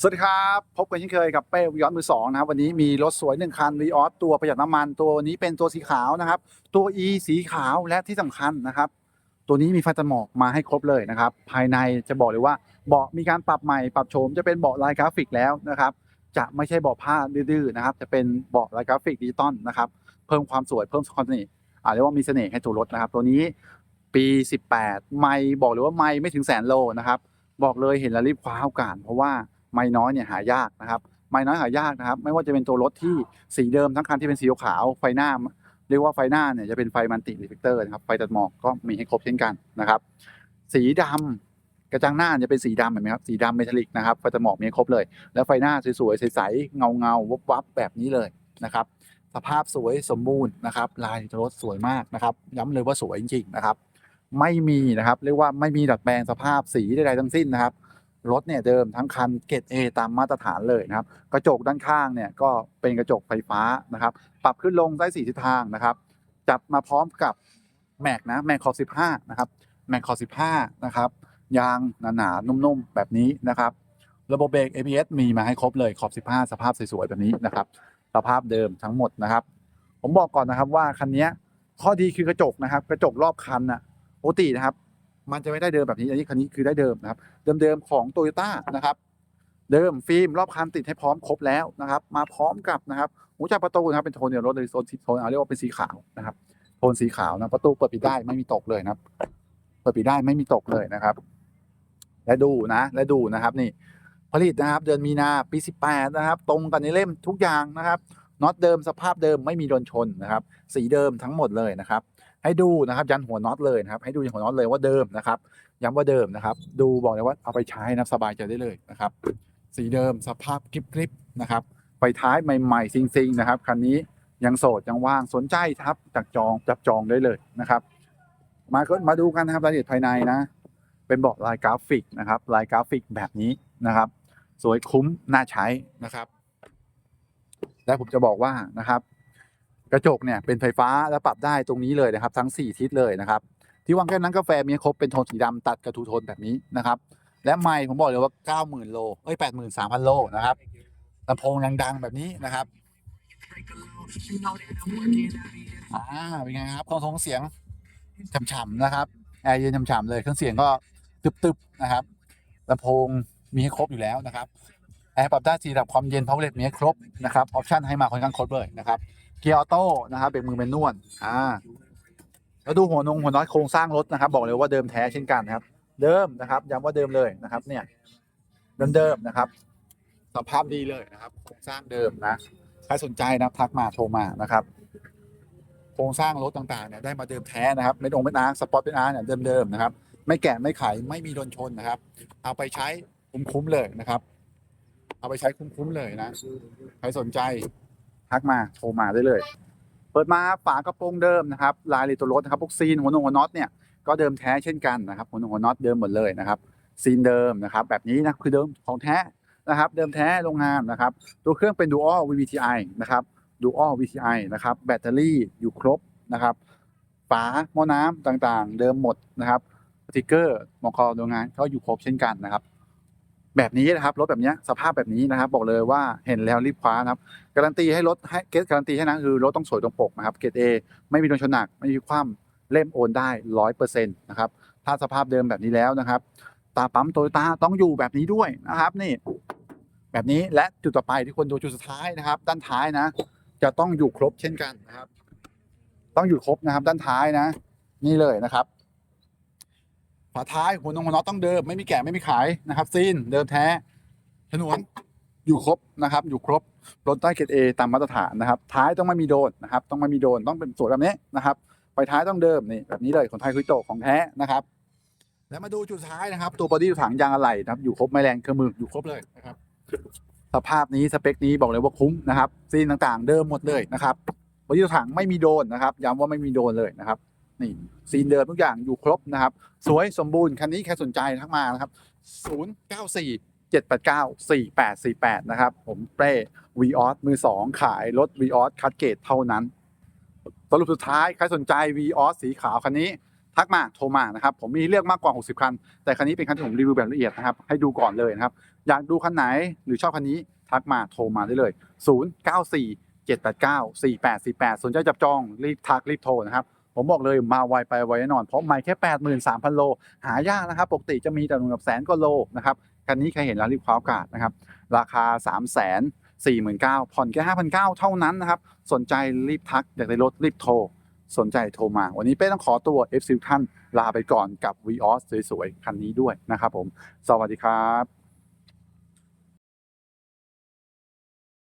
สวัสดีครับ พบกันเช่นเคยกับเป้วิออสมือสองนะครับวันนี้มีรถสวยหนึ่งคันวีออสตัวประหยัดน้ำมันตัวนี้เป็นตัวสีขาวนะครับ ตัว E สีขาวและที่สำคัญนะครับ ตัวนี้มีไฟตัดหมอกมาให้ครบเลยนะครับ ภายในจะบอกเลยว่าเบาะมีการปรับใหม่ปรับโฉมจะเป็นเบาะลายกราฟิกแล้วนะครับ จะไม่ใช่เบาะผ้าดื้อๆนะครับ จะเป็นเบาะลายกราฟิกดิจิตอลนะครับเพิ่มความสวยเพิ่มความเสน่ห์อาเรียกว่ามีเสน่ห์ให้ตัวรถนะครับ ตัวนี้ปี 18 ไม่บอกเลยว่าไม่ไม่ถึงแสนโลนะครับบอกเลยเห็นแล้วรีบคว้าโอกาสเพราะว่า ไม่น้อยเนี่ยหายากนะครับไม่น้อยหายากนะครับ ไม่ว่าจะเป็นตัวรถที่สีเดิมทั้งคันที่เป็นสีขาวไฟหน้า เรียกว่าไฟหน้าเนี่ยจะเป็นไฟมันติรีเฟกเตอร์นะครับไฟตัดหมอกก็มีให้ครบเช่นกันนะครับ สีดำกระจังหน้าจะเป็นสีดำเห็นไหมครับสีดำเมทัลลิกนะครับไฟตัดหมอกมีให้ครบเลย แล้วไฟหน้าสวยๆใสๆเงาเงาๆวับวับๆแบบนี้เลยนะครับสภาพสวยสมบูรณ์นะครับลายรถสวยมากนะครับ ย้ำเลยว่าสวยจริงๆนะครับ ไม่มีนะครับเรียกว่าไม่มีดัดแปลงสภาพสีใดๆทั้งสิ้นนะครับ รถเนี่ยเดิมทั้งคันเกรด A ตามมาตรฐานเลยนะครับกระจกด้านข้างเนี่ยก็เป็นกระจกไฟฟ้านะครับ ปรับขึ้นลงได้สี่ทิศทางนะครับ จับมาพร้อมกับแม็กนะแม็กคอ15นะครับแม็กคอ15นะครับยางหนาๆนุ่มๆแบบนี้นะครับ ระบบเบรก ABS มีมาให้ครบเลยขอบ 15 สภาพสวยๆแบบนี้นะครับ สภาพเดิมทั้งหมดนะครับ ผมบอกก่อนนะครับว่าคันนี้ข้อดีคือกระจกนะครับ กระจกรอบคันนะปกตินะครับ มันจะไม่ได้เดิมแบบนี้อันนี้คันนี้คือได้เดิมนะครับ เดิมๆของโตโยต้านะครับ เดิมฟิล์มรอบคันติดให้พร้อมครบแล้วนะครับ มาพร้อมกับนะครับหูจับประตูนะครับเป็นโทนเดียวรถเลยโซนสีโทนเอาเรียกว่าเป็นสีขาวนะครับ โทนสีขาวนะประตูเปิดปิดได้ไม่มีตกเลยนะครับ เปิดปิดได้ไม่มีตกเลยนะครับ และดูนะ และดูนะครับนี่ผลิตนะครับ เดือนมีนาปี 18 นะครับ ตรงกันในเล่มทุกอย่างนะครับน็อตเดิมสภาพเดิมไม่มีโดนชนนะครับ สีเดิมทั้งหมดเลยนะครับ ให้ดูนะครับยันหัวน็อตเลยนะครับให้ดูยันหัวน็อตเลยว่าเดิมนะครับย้ำว่าเดิมนะครับ ดูบอกเลยว่าเอาไปใช้นะสบายใจได้เลยนะครับ สีเดิมสภาพกริบกริบนะครับไฟท้ายใหม่ๆซิงๆนะครับคันนี้ยังโสดยังว่างสนใจครับจับจองจับจองได้เลยนะครับ มาก็มาดูกันนะครับรายละเอียดภายในนะ เป็นเบาะลายกราฟิกนะครับ ลายกราฟิกแบบนี้นะครับ สวยคุ้มน่าใช้นะครับ และผมจะบอกว่านะครับ กระจกเนี่ยเป็นไฟฟ้าและปรับได้ตรงนี้เลยนะครับ ทั้ง 4 ทิศเลยนะครับ ที่วางแก้วน้ำกาแฟมีครบเป็นโทนสีดำตัดกับทูโทนแบบนี้นะครับ และไมค์ผมบอกเลยว่า 90,000 โลเอ้ย83,000 โลนะครับลำโพงดังๆแบบนี้นะครับอ่าเป็นไงครับคอนโทรงเสียงฉ่ำๆนะครับแอร์เย็นฉ่ำๆเลยเครื่องเสียงก็ตึบๆนะครับลำโพงมีให้ครบอยู่แล้วนะครับแอร์ปรับได้สี่ระดับความเย็นพาวเวอร์เลมีให้ครบนะครับออปชั่นให้มาค่อนข้างครบเลยนะครับ เกียร์ออโต้นะครับเบรกมือเป็นนวลอ่าแล้วดูหัวนงหัวน็อตโครงสร้างรถนะครับ บอกเลยว่าเดิมแท้เช่นกันนะครับ เดิมนะครับย้ำว่าเดิมเลยนะครับ เนี่ย เดิมๆนะครับสภาพดีเลยนะครับ โครงสร้างเดิมนะใครสนใจนะทักมาโทรมานะครับ โครงสร้างรถต่างๆเนี่ยได้มาเดิมแท้นะครับไม่ตรงไม่นางสปอร์ตเป็นอาร์เนี่ยเดิมๆนะครับ ไม่แกะไม่ไขไม่มีโดนชนนะครับ เอาไปใช้คุ้มๆเลยนะครับ เอาไปใช้คุ้มๆเลยนะ ใครสนใจ ทักมาโทรมาได้เลย เปิดมาฝากระโปรงเดิมนะครับ ลายเลยตัวรถนะครับพวกซีนหัวนงหัวน็อตเนี่ยก็เดิมแท้เช่นกันนะครับหัวนงหัวน็อตเดิมหมดเลยนะครับซีนเดิมนะครับ แบบนี้นะคือเดิมของแท้นะครับ เดิมแท้โรงงานนะครับ ตัวเครื่องเป็น Dual VVTi นะครับ Dual VTi นะครับ แบตเตอรี่อยู่ครบนะครับฝาหม้อน้ำต่างๆ เดิมหมดนะครับสติกเกอร์มองคอโรงงานก็อยู่ครบเช่นกันนะครับ แบบนี้นะครับรถแบบนี้สภาพแบบนี้นะครับ บอกเลยว่าเห็นแล้วรีบคว้านะครับการันตีให้รถให้เกสการันตีให้นะคือรถต้องสวยตรงปกนะครับเกรดเอไม่มีโดนชนหนักไม่มีคว่ำเล่มโอนได้ร้อยเปอร์เซ็นต์นะครับถ้าสภาพเดิมแบบนี้แล้วนะครับ ตาปั๊มโตโยต้าต้องอยู่แบบนี้ด้วยนะครับ นี่ แบบนี้และจุดต่อไปที่คนดูจุดสุดท้ายนะครับ ด้านท้ายนะ จะต้องอยู่ครบเช่นกันนะครับ ต้องอยู่ครบนะครับ ด้านท้ายนะ นี่เลยนะครับ ฝาท้ายหัวนงหัวน็อตต้องเดิมไม่มีแกะไม่มีขายนะครับซีนเดิมแท้ฉนวนอยู่ครบนะครับ อยู่ครบรถใต้เกรดเอตามมาตรฐานนะครับ ท้ายต้องไม่มีโดนนะครับ ต้องไม่มีโดนต้องเป็นสวยแบบนี้นะครับไฟท้ายต้องเดิมนี่แบบนี้เลยของไทยคุยโตะของแท้นะครับ แล้วมาดูจุดท้ายนะครับ ตัวบอดี้ถังยางอะไหล่นะครับ อยู่ครบไม่แรงเครื่องมืออยู่ครบเลยนะครับ สภาพนี้สเปคนี้บอกเลยว่าคุ้มนะครับซีนต่างๆ เดิมหมดเลยนะครับบอดี้ถังไม่มีโดนนะครับย้ำว่าไม่มีโดนเลยนะครับ นี่ซีนเดิมทุกอย่างอยู่ครบนะครับ สวยสมบูรณ์คันนี้ใครสนใจทักมานะครับ 094 789 4848 นะครับ ผมเป้วีออสมือ2ขายรถวีออสคัดเกตเท่านั้น สรุปสุดท้าย ใครสนใจวีออสสีขาวคันนี้ ทักมาโทรมานะครับ ผมมีเลือกมากกว่า 60 คัน แต่คันนี้เป็นคันที่ผมรีวิวแบบละเอียดนะครับ ให้ดูก่อนเลยนะครับ อยากดูคันไหนหรือชอบคันนี้ทักมาโทรมาได้เลย 0 9 4 7 8 9 4 8 4 8 สนใจจับจองรีบทักรีบโทรนะครับ ผมบอกเลยมาไวไปไวแน่นอน เพราะไม่แค่ 83,000 โล หายากนะครับ ปกติจะมีแต่หนึ่งกับแสนกว่าโลนะครับคันนี้ใครเห็นแล้วรีบคว้าโอกาสนะครับ ราคา3 4 9 0 0 0ผ่อนแค่5,900 เท่านั้นนะครับ สนใจรีบทัก อยากได้รถรีบโทร สนใจโทรมา วันนี้เป้ต้องขอตัว F ซิลท่านลาไปก่อนกับ v ีออสสวยๆ คันนี้ด้วยนะครับผม สวัสดีครับ